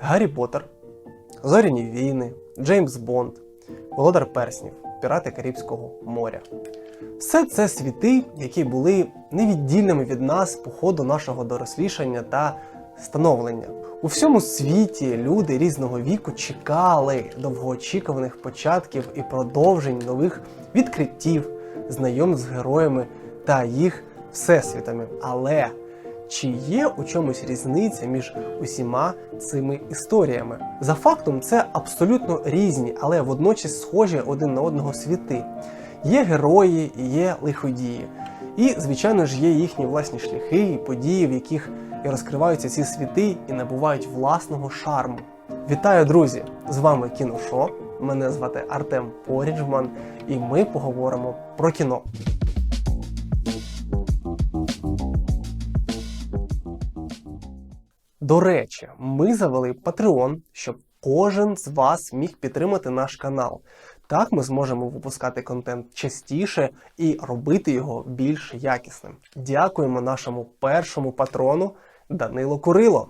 Гаррі Поттер, Зоряні війни, Джеймс Бонд, Володар Перснів, Пірати Карибського моря. Все це світи, які були невіддільними від нас по ходу нашого дорослішання та становлення. У всьому світі люди різного віку чекали довгоочікуваних початків і продовжень нових відкриттів, знайомств з героями та їх всесвітами. Але чи є у чомусь різниця між усіма цими історіями? За фактом, це абсолютно різні, але водночас схожі один на одного світи. Є герої, є лиходії. І, звичайно ж, є їхні власні шляхи і події, в яких і розкриваються ці світи і набувають власного шарму. Вітаю, друзі! З вами Кіношо. Мене звати Артем Поріджман, і ми поговоримо про кіно. До речі, ми завели Patreon, щоб кожен з вас міг підтримати наш канал. Так ми зможемо випускати контент частіше і робити його більш якісним. Дякуємо нашому першому патрону Данило Курило.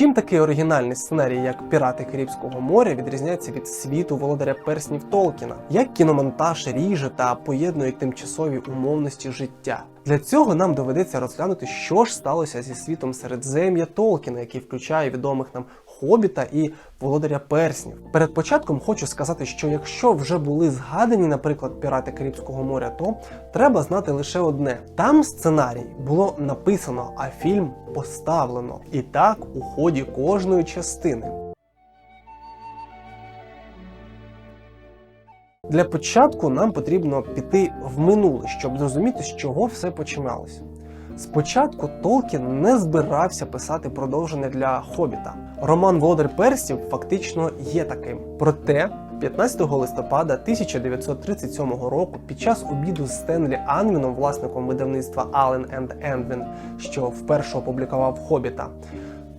Чим такий оригінальний сценарій, як Пірати Карибського моря, відрізняється від світу володаря перснів Толкіна? Як кіномонтаж ріже та поєднує тимчасові умовності життя? Для цього нам доведеться розглянути, що ж сталося зі світом Середзем'я Толкіна, який включає відомих нам Хобіта і Володаря Перснів. Перед початком хочу сказати, що якщо вже були згадані, наприклад, Пірати Карибського моря, то треба знати лише одне: там сценарій було написано, а фільм поставлено. І так у ході кожної частини. Для початку нам потрібно піти в минуле, щоб зрозуміти, з чого все починалося. Спочатку Толкін не збирався писати продовження для Хобіта. Роман Володар Персів фактично є таким. Проте 15 листопада 1937 року під час обіду з Стенлі Анвіном, власником видавництва Allen Енвін, що вперше опублікував Хобіта,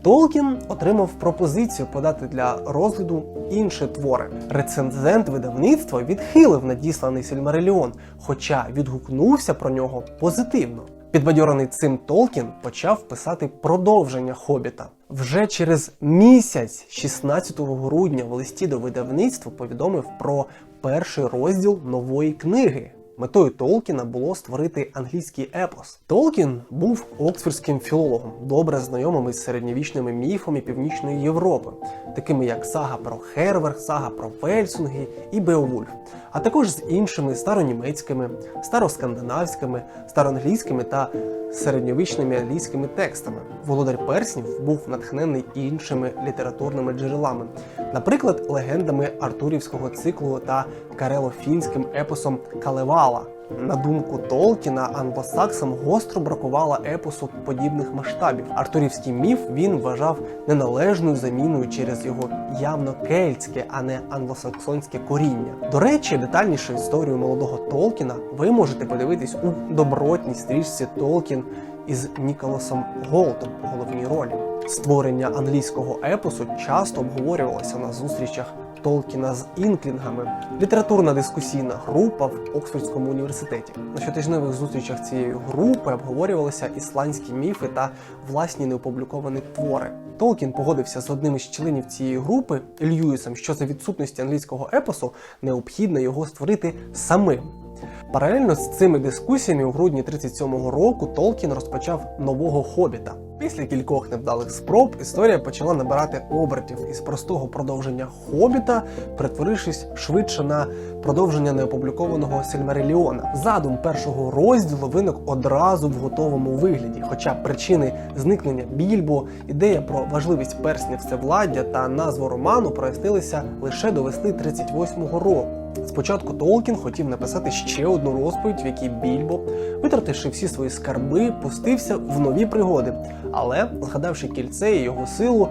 Толкін отримав пропозицію подати для розгляду інші твори. Рецензент видавництва відхилив надісланий Сільмариліон, хоча відгукнувся про нього позитивно. Підбадьорений цим Толкін почав писати продовження Хобіта. Вже через місяць, 16 грудня, в листі до видавництва повідомив про перший розділ нової книги. Метою Толкіна було створити англійський епос. Толкін був оксфордським філологом, добре знайомим із середньовічними міфами Північної Європи, такими як сага про Херверг, сага про Вельсунги і Беовульф, а також з іншими старонімецькими, староскандинавськими, староанглійськими та середньовічними англійськими текстами. Володар Перснів був натхнений іншими літературними джерелами, наприклад, легендами артурівського циклу та карело-фінським епосом Калевала. На думку Толкіна, англосаксам гостро бракувало епосу подібних масштабів. Артурівський міф він вважав неналежною заміною через його явно кельтське, а не англосаксонське коріння. До речі, детальнішу історію молодого Толкіна ви можете подивитись у добротній стрічці Толкін із Ніколасом Голтом у головній ролі. Створення англійського епосу часто обговорювалося на зустрічах Толкіна з інклінгами. Літературна дискусійна група в Оксфордському університеті. На щотижневих зустрічах цієї групи обговорювалися ісландські міфи та власні неопубліковані твори. Толкін погодився з одним із членів цієї групи Льюісом, що за відсутності англійського епосу необхідно його створити самим. Паралельно з цими дискусіями у грудні 37-го року Толкін розпочав нового хобіта. Після кількох невдалих спроб історія почала набирати обертів із простого продовження хобіта, перетворившись швидше на продовження неопублікованого Сильмариліона. Задум першого розділу виник одразу в готовому вигляді, хоча причини зникнення Більбо, ідея про важливість персня всевладдя та назву роману прояснилися лише до весни 38-го року. Спочатку Толкін хотів написати ще одну розповідь, в якій Більбо, витративши всі свої скарби, пустився в нові пригоди, але, згадавши кільце і його силу,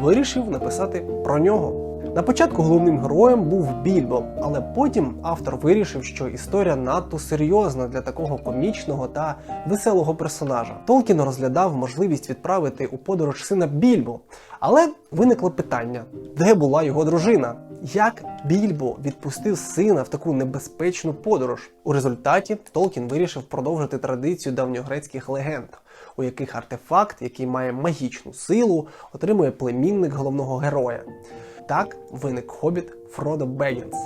вирішив написати про нього. На початку головним героєм був Більбо, але потім автор вирішив, що історія надто серйозна для такого комічного та веселого персонажа. Толкін розглядав можливість відправити у подорож сина Більбо, але виникло питання, де була його дружина. як Більбо відпустив сина в таку небезпечну подорож. У результаті Толкін вирішив продовжити традицію давньогрецьких легенд, у яких артефакт, який має магічну силу, отримує племінник головного героя. Так виник хобіт Фродо Бегінс.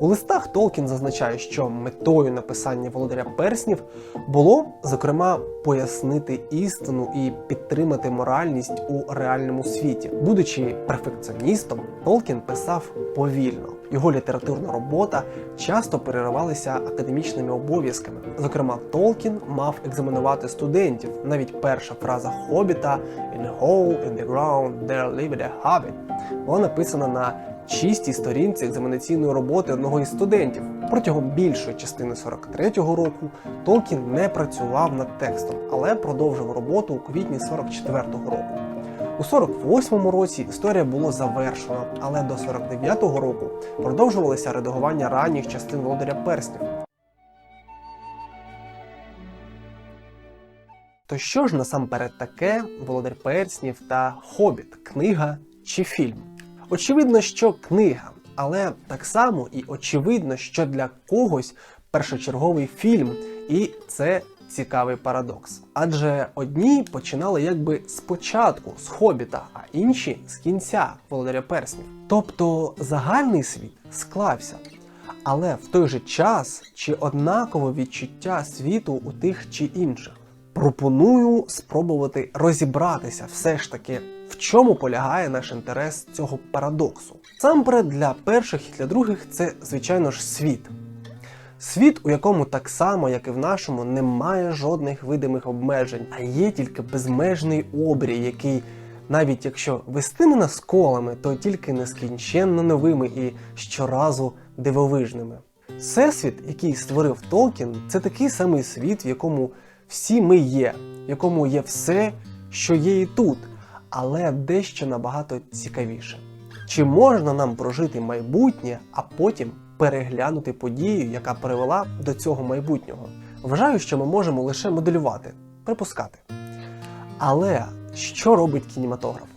У листах Толкін зазначає, що метою написання володаря перснів було, зокрема, пояснити істину і підтримати моральність у реальному світі. Будучи перфекціоністом, Толкін писав повільно. Його літературна робота часто переривалася академічними обов'язками. Зокрема, Толкін мав екзаменувати студентів. Навіть перша фраза Хобіта «In a hole in the ground there lived a hobbit» була написана на чистій сторінці екзаменаційної роботи одного із студентів. Протягом більшої частини 43-го року Толкін не працював над текстом, але продовжив роботу у квітні 44-го року. У 48-му році історія було завершено, але до 49-го року продовжувалося редагування ранніх частин володаря перснів. То що ж насамперед таке Володар Перснів та Хобіт, книга чи фільм? Очевидно, що книга, але так само і очевидно, що для когось першочерговий фільм, і це цікавий парадокс. Адже одні починали якби спочатку з Хобіта, а інші з кінця Володаря Перснів. Тобто загальний світ склався. Але в той же час чи однакове відчуття світу у тих чи інших. Пропоную спробувати розібратися все ж таки, в чому полягає наш інтерес цього парадоксу. Сам для перших і для других це, звичайно ж, світ. Світ, у якому так само, як і в нашому, немає жодних видимих обмежень, а є тільки безмежний обрій, який, навіть якщо вестиме з колами, то тільки нескінченно новими і щоразу дивовижними. Всесвіт, який створив Толкін, це такий самий світ, в якому всі ми є, в якому є все, що є і тут, але дещо набагато цікавіше. Чи можна нам прожити майбутнє, а потім переглянути подію, яка привела до цього майбутнього? Вважаю, що ми можемо лише моделювати, припускати. Але що робить кінематограф?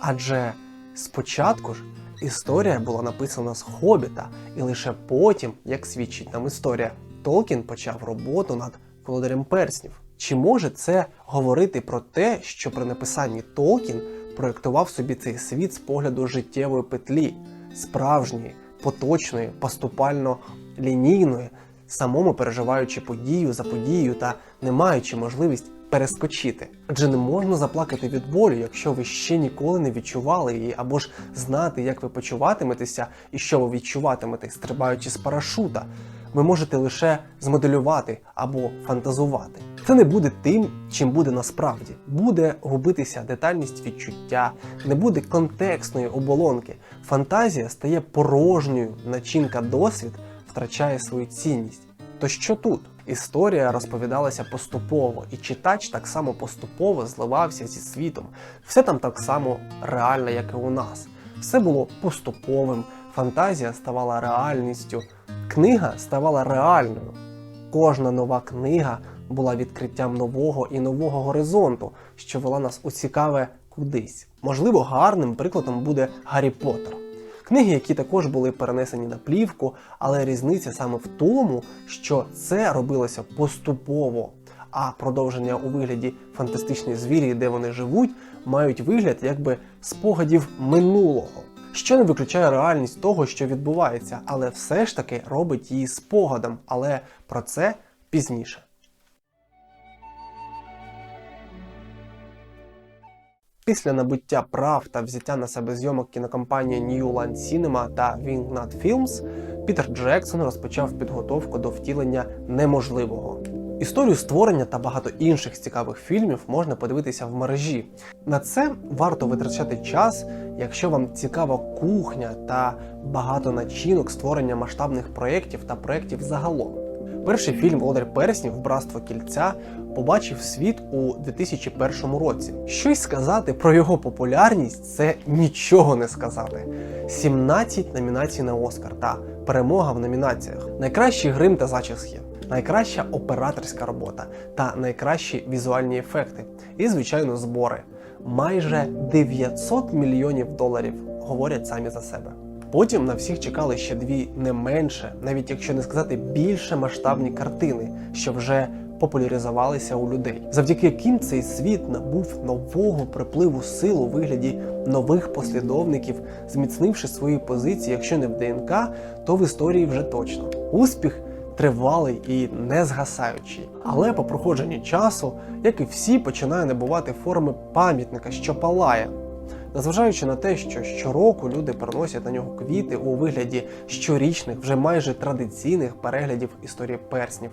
Адже спочатку ж історія була написана з хобіта, і лише потім, як свідчить нам історія, Толкін почав роботу над володарем перснів. Чи може це говорити про те, що при написанні Толкін проєктував собі цей світ з погляду життєвої петлі, справжньої, поточної, поступально лінійної, самому переживаючи подію за подією та не маючи можливість перескочити? Адже не можна заплакати від болю, якщо ви ще ніколи не відчували її, або ж знати, як ви почуватиметеся і що ви відчуватимете, стрибаючи з парашута ви можете лише змоделювати або фантазувати. Це не буде тим, чим буде насправді. Буде губитися детальність відчуття, не буде контекстної оболонки. Фантазія стає порожньою, начинка досвід втрачає свою цінність. То що тут? Історія розповідалася поступово, і читач так само поступово зливався зі світом. Все там так само реально, як і у нас. Все було поступовим, фантазія ставала реальністю, Книга ставала реальною. Кожна нова книга була відкриттям нового і нового горизонту, що вела нас у цікаве кудись. Можливо, гарним прикладом буде Гаррі Поттер. Книги, які також були перенесені на плівку, але різниця саме в тому, що це робилося поступово, а продовження у вигляді фантастичні звірі, де вони живуть, мають вигляд якби спогадів минулого що не виключає реальність того, що відбувається, але все ж таки робить її спогадом. Але про це пізніше. Після набуття прав та взяття на себе зйомок кінокомпанії New Line Cinema та Wingnut Films, Пітер Джексон розпочав підготовку до втілення неможливого. Історію створення та багато інших цікавих фільмів можна подивитися в мережі. На це варто витрачати час, якщо вам цікава кухня та багато начинок створення масштабних проєктів та проєктів загалом. Перший фільм Володар Перснів Братство кільця побачив світ у 2001 році. Щось сказати про його популярність це нічого не сказати. 17 номінацій на Оскар та перемога в номінаціях. Найкращий грим та зачіски найкраща операторська робота та найкращі візуальні ефекти. І, звичайно, збори. Майже 900 мільйонів доларів говорять самі за себе. Потім на всіх чекали ще дві не менше, навіть якщо не сказати більше масштабні картини, що вже популяризувалися у людей, завдяки яким цей світ набув нового припливу сил у вигляді нових послідовників, зміцнивши свої позиції, якщо не в ДНК, то в історії вже точно. Успіх тривалий і не згасаючий. Але по проходженні часу, як і всі, починає набувати форми пам'ятника, що палає. Незважаючи на те, що щороку люди приносять на нього квіти у вигляді щорічних, вже майже традиційних переглядів історії перснів.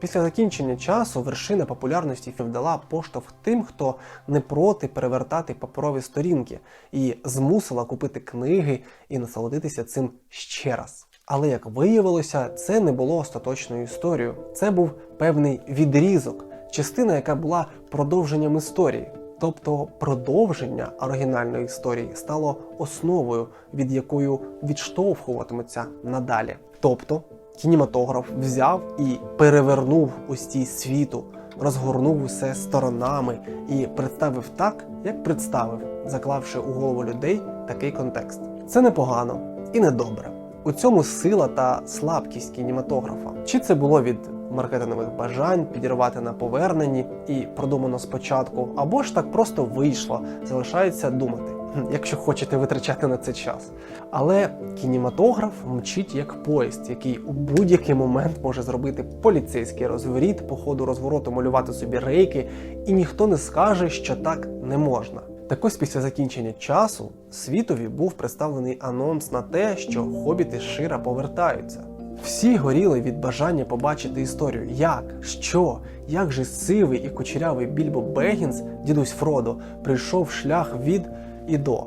Після закінчення часу вершина популярності фільм дала поштовх тим, хто не проти перевертати паперові сторінки і змусила купити книги і насолодитися цим ще раз. Але як виявилося, це не було остаточною історією. Це був певний відрізок, частина, яка була продовженням історії. Тобто продовження оригінальної історії стало основою, від якої відштовхуватимуться надалі. Тобто кінематограф взяв і перевернув ось цій світу, розгорнув усе сторонами і представив так, як представив, заклавши у голову людей такий контекст. Це непогано і недобре. У цьому сила та слабкість кінематографа. Чи це було від маркетингових бажань підірвати на поверненні і продумано спочатку, або ж так просто вийшло, залишається думати, якщо хочете витрачати на це час. Але кінематограф мчить як поїзд, який у будь-який момент може зробити поліцейський розворіт, по ходу розвороту малювати собі рейки, і ніхто не скаже, що так не можна. Так ось після закінчення часу світові був представлений анонс на те, що хобіти Шира повертаються. Всі горіли від бажання побачити історію, як, що, як же сивий і кучерявий Більбо Бегінс, дідусь Фродо, прийшов шлях від і до.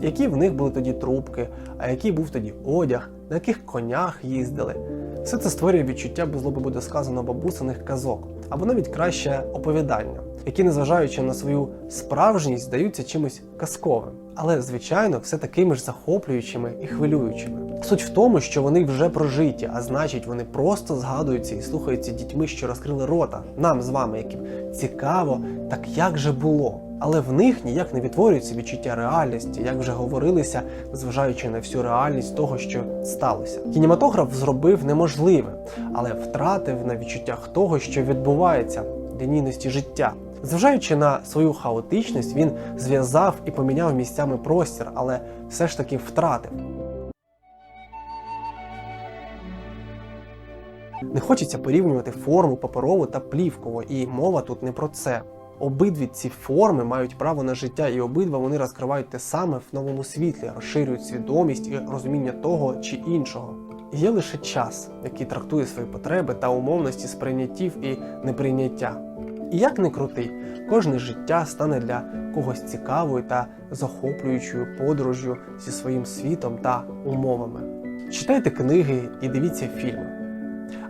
Які в них були тоді трубки, а який був тоді одяг, на яких конях їздили. Все це створює відчуття, без злоби буде сказано бабусиних казок, або навіть краще оповідання, які, незважаючи на свою справжність, здаються чимось казковим, але звичайно все такими ж захоплюючими і хвилюючими. Суть в тому, що вони вже прожиті, а значить, вони просто згадуються і слухаються дітьми, що розкрили рота нам з вами, яким цікаво, так як же було. Але в них ніяк не відтворюється відчуття реальності, як вже говорилися, зважаючи на всю реальність того, що сталося. Кінематограф зробив неможливе, але втратив на відчуттях того, що відбувається лінійності життя. Зважаючи на свою хаотичність, він зв'язав і поміняв місцями простір, але все ж таки втратив. Не хочеться порівнювати форму паперову та плівкову, і мова тут не про це. Обидві ці форми мають право на життя, і обидва вони розкривають те саме в новому світлі, розширюють свідомість і розуміння того чи іншого. Є лише час, який трактує свої потреби та умовності сприйняттів і неприйняття. І як не крути, кожне життя стане для когось цікавою та захоплюючою подорожю зі своїм світом та умовами. Читайте книги і дивіться фільми.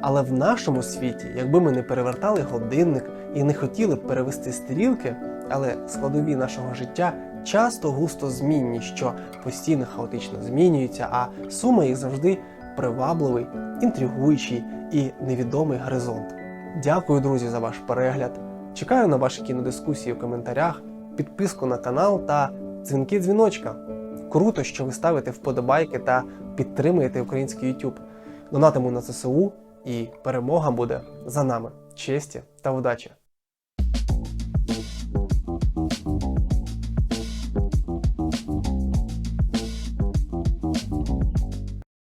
Але в нашому світі, якби ми не перевертали годинник і не хотіли б перевести стрілки, але складові нашого життя часто густо змінні, що постійно хаотично змінюються, а сума їх завжди привабливий, інтригуючий і невідомий горизонт. Дякую, друзі, за ваш перегляд. Чекаю на ваші кінодискусії у коментарях, підписку на канал та дзвінки дзвіночка. Круто, що ви ставите вподобайки та підтримуєте український YouTube. Донатиму на ЗСУ і перемога буде за нами. Честі та удачі!